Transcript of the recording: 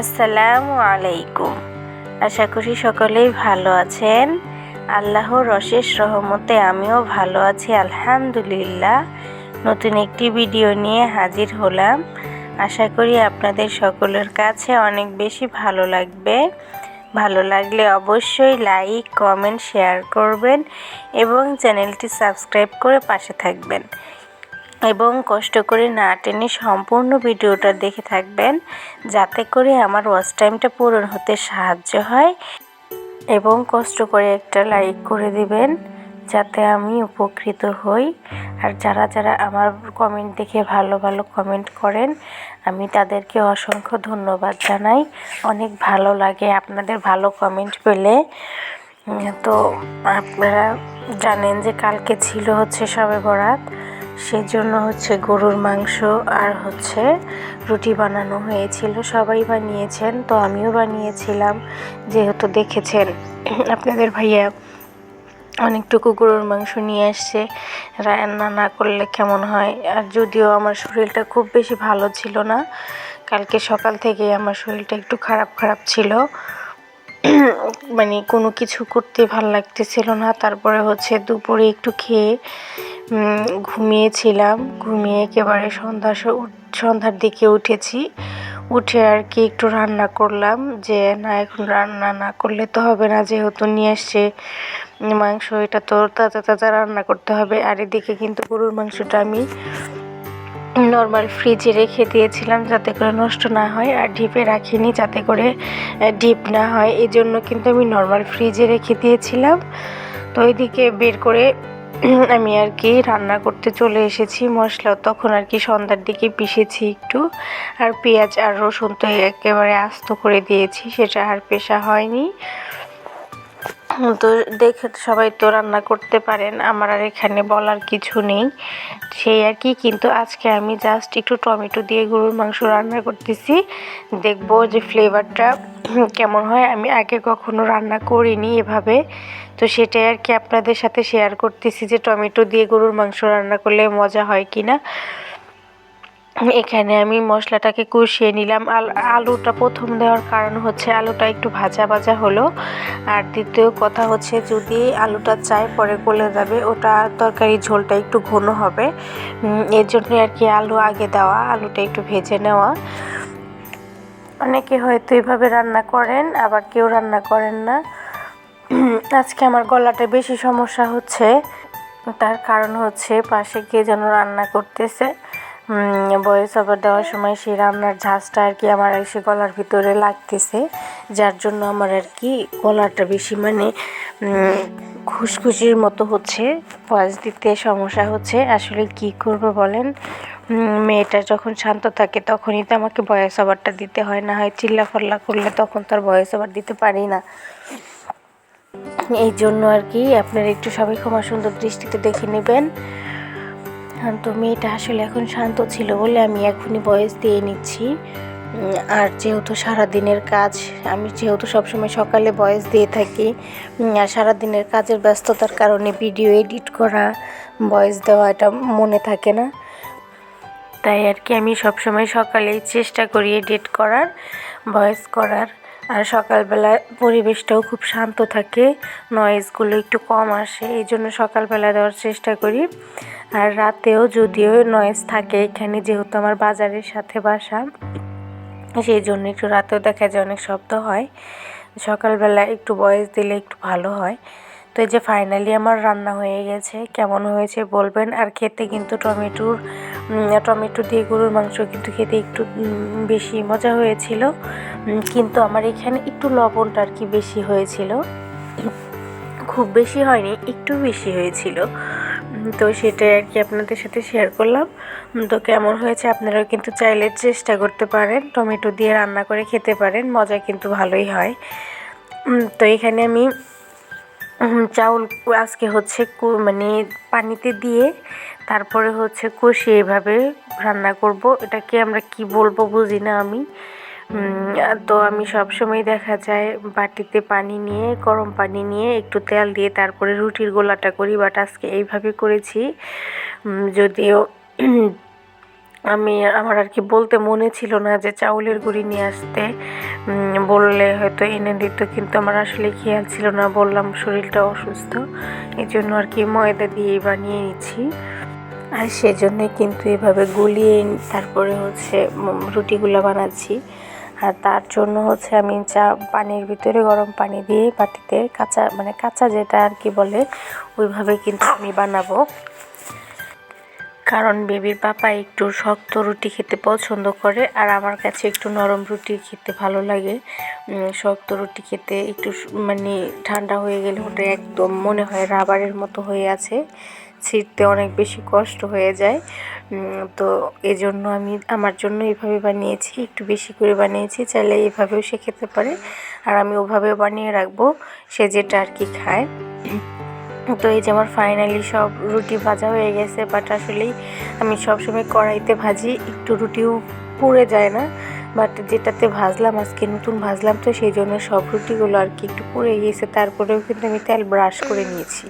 আসসালামু আলাইকুম। আশা করি সকলেই ভালো আছেন। আল্লাহর অশেষ রহমতে আমিও ভালো আছি, আলহামদুলিল্লাহ। নতুন একটি ভিডিও নিয়ে হাজির হলাম। আশা করি আপনাদের সকলের কাছে অনেক বেশি ভালো লাগবে। ভালো লাগলে অবশ্যই লাইক, কমেন্ট, শেয়ার করবেন এবং চ্যানেলটি সাবস্ক্রাইব করে পাশে থাকবেন। এবং কষ্ট করে না টেনে সম্পূর্ণ ভিডিওটা দেখে থাকবেন, যাতে করে আমার ওয়াচ টাইমটা পূরণ হতে সাহায্য হয় এবং কষ্ট করে একটা লাইক করে দিবেন, যাতে আমি উপকৃত হই। আর যারা যারা আমার কমেন্ট দেখে ভালো ভালো কমেন্ট করেন, আমি তাদেরকে অসংখ্য ধন্যবাদ জানাই। অনেক ভালো লাগে আপনাদের ভালো কমেন্ট পেলে। তো আপনারা জানেন যে কালকে ছিল হচ্ছে সবে বরাত। সেজন্য হচ্ছে গরুর মাংস আর হচ্ছে রুটি বানানো হয়েছিল। সবাই বানিয়েছেন, তো আমিও বানিয়েছিলাম। যেহেতু দেখেছেন, আপনাদের ভাইয়া অনেকটুকু গরুর মাংস নিয়ে আসছে। রান্না না করলে কেমন হয়? আর যদিও আমার শরীরটা খুব বেশি ভালো ছিল না, কালকে সকাল থেকে আমার শরীরটা একটু খারাপ খারাপ ছিল। মানে কোনো কিছু করতে ভালো লাগতেছিল না। তারপরে হচ্ছে দুপুরে একটু খেয়ে ঘুমিয়েছিলাম। ঘুমিয়ে একেবারে সন্ধ্যা সন্ধ্যার দিকে উঠেছি। উঠে আর কি একটু রান্না করলাম যে, না, এখন রান্না না করলে তো হবে না, যেহেতু নিয়ে আসছে মাংস, এটা তো তাজা তাজা রান্না করতে হবে। আর এদিকে কিন্তু গরুর মাংসটা আমি নর্মাল ফ্রিজে রেখে দিয়েছিলাম যাতে করে নষ্ট না হয় আর ডিপে রাখিনি যাতে করে ডিপ না হয়। এই জন্য কিন্তু আমি নর্মাল ফ্রিজে রেখে দিয়েছিলাম। তো ওইদিকে বের করে আমি আর কি রান্না করতে চলে এসেছি মশলা তখন আর কি সন্ধ্যার দিকে পিষেছি একটু। আর পেঁয়াজ আর রসুন তো একেবারে আস্ত করে দিয়েছি, সেটা আর পেশা হয়নি। তো দেখে সবাই তো রান্না করতে পারেন, আমার আর এখানে বলার কিছু নেই। সেই আর কি, কিন্তু আজকে আমি জাস্ট একটু টমেটো দিয়ে গরুর মাংস রান্না করতেছি। দেখব যে ফ্লেভারটা কেমন হয়। আমি আগে কখনো রান্না করিনি এভাবে। তো সেটাই আর কি আপনাদের সাথে শেয়ার করতেছি যে টমেটো দিয়ে গরুর মাংস রান্না করলে মজা হয় কি না এখানে আমি মশলাটাকে কষিয়ে নিলাম। আলুটা প্রথম দেওয়ার কারণ হচ্ছে আলুটা একটু ভাজা ভাজা হলো। আর দ্বিতীয় কথা হচ্ছে যদি আলুটা চাই পরে গলে যাবে, ওটা তরকারি ঝোলটা একটু ঘন হবে। এর জন্য আর কি আলু আগে দেওয়া, আলুটা একটু ভেজে নেওয়া। অনেকে হয়তো এভাবে রান্না করেন, আবার কেউ রান্না করেন না। আজকে আমার গলাটা বেশি সমস্যা হচ্ছে। তার কারণ হচ্ছে পাশে কে যেন রান্না করতেছে। বয়স ওভার দেওয়ার সময় সেই রান্নার ঝাঁজটা আর কি আমার এসে গলার ভিতরে লাগতেছে, যার জন্য আমার আর কি গলাটা বেশি মানে খুশখুশির মতো হচ্ছে। ভয়েস দিতে সমস্যা হচ্ছে, আসলে কি করব বলেন? মেয়েটা যখন শান্ত থাকে তখনই তো আমাকে ভয়েস ওভারটা দিতে হয়, না হয় চিল্লা ফল্লা করলে তখন তার ভয়েস ওভার দিতে পারি না। এই জন্য আর কি আপনারা একটু সবাই ক্ষমা সুন্দর দৃষ্টিতে দেখে নেবেন। তো মেয়েটা আসলে এখন শান্ত ছিল বলে আমি এখনই বয়স দিয়ে নিচ্ছি। আর যেহেতু সারাদিনের কাজ, আমি যেহেতু সবসময় সকালে বয়স দিয়ে থাকি আর সারাদিনের কাজের ব্যস্ততার কারণে ভিডিও এডিট করা, বয়স দেওয়া এটা মনে থাকে না। তাই আর কি আমি সবসময় সকালেই চেষ্টা করি এডিট করার ভয়েস করার। আর সকালবেলা পরিবেশটাও খুব শান্ত থাকে নয়েজগুলো একটু কম আসে এই জন্য সকালবেলা দেওয়ার চেষ্টা করি। আর রাতেও যদিও নয়েজ থাকে এখানে, যেহেতু আমার বাজারের সাথে বাসা সেই জন্য একটু রাতেও দেখা যায় অনেক শব্দ হয়। সকালবেলা একটু বয়স দিলে একটু ভালো হয়। তো এই যে ফাইনালি আমার রান্না হয়ে গেছে। কেমন হয়েছে বলবেন? আর খেতে কিন্তু টমেটোর টমেটো দিয়ে গরুর মাংস কিন্তু খেতে একটু বেশি মজা হয়েছিল। কিন্তু আমার এখানে একটু লবণটা আর কি বেশি হয়েছিল। খুব বেশি হয়নি, একটু বেশি হয়েছিল। তো সেটাই আর কি আপনাদের সাথে শেয়ার করলাম। তো কেমন হয়েছে আপনারাও কিন্তু চাইলে চেষ্টা করতে পারেন। টমেটো দিয়ে রান্না করে খেতে পারেন, মজা কিন্তু ভালোই হয়। তো এখানে আমি চাউল আজকে হচ্ছে মানে পানিতে দিয়ে তারপরে হচ্ছে কষিয়ে এভাবে রান্না করব। এটাকে আমরা কি বলব বুঝি না আমি। তো আমি সবসময় দেখা যায় বাটিতে পানি নিয়ে, গরম পানি নিয়ে একটু তেল দিয়ে তারপরে রুটির গোলাটা করি বাট আজকে এইভাবে করেছি। যদিও আমি আমার আর কি বলতে মনে ছিল না যে চাউলের গুঁড়ি নিয়ে আসতে। বললে হয়তো এনে দিত, কিন্তু আমার আসলে খেয়াল ছিল না। বললাম শরীরটা অসুস্থ এই জন্য আর কি ময়দা দিয়েই বানিয়ে নিচ্ছি। আর সেজন্যই কিন্তু এভাবে গুলিয়ে তারপরে হচ্ছে রুটিগুলো বানাচ্ছি। আর তার জন্য হচ্ছে আমি চা, পানির ভিতরে গরম পানি দিয়ে বাটিতে কাঁচা মানে কাঁচা যেটা আর কি বলে, ওইভাবে কিন্তু আমি বানাবো। কারণ বেবির পাপা একটু শক্ত রুটি খেতে পছন্দ করে আর আমার কাছে একটু নরম রুটি খেতে ভালো লাগে। শক্ত রুটি খেতে একটু মানে ঠান্ডা হয়ে গেলে ওটা একদম মনে হয় রাবারের মতো হয়ে আছে, ছিঁড়তে অনেক বেশি কষ্ট হয়ে যায়। তো এই জন্য আমি, আমার জন্য এভাবে বানিয়েছি, একটু বেশি করে বানিয়েছি, চাইলে এভাবেও সে খেতে পারে। আর আমি ওভাবে বানিয়ে রাখব, সে যেটা আর কি খায়। তো এই যে আমার ফাইনালি সব রুটি ভাজা হয়ে গেছে বাট আসলেই আমি সবসময় কড়াইতে ভাজি, একটু রুটিও পুড়ে যায় না বাট যেটাতে ভাজলাম, আজকে নতুন ভাজলাম, তো সেই জন্য সব রুটিগুলো আর কি একটু পুড়ে গিয়েছে, তারপরেও কিন্তু আমি তেল ব্রাশ করে নিয়েছি।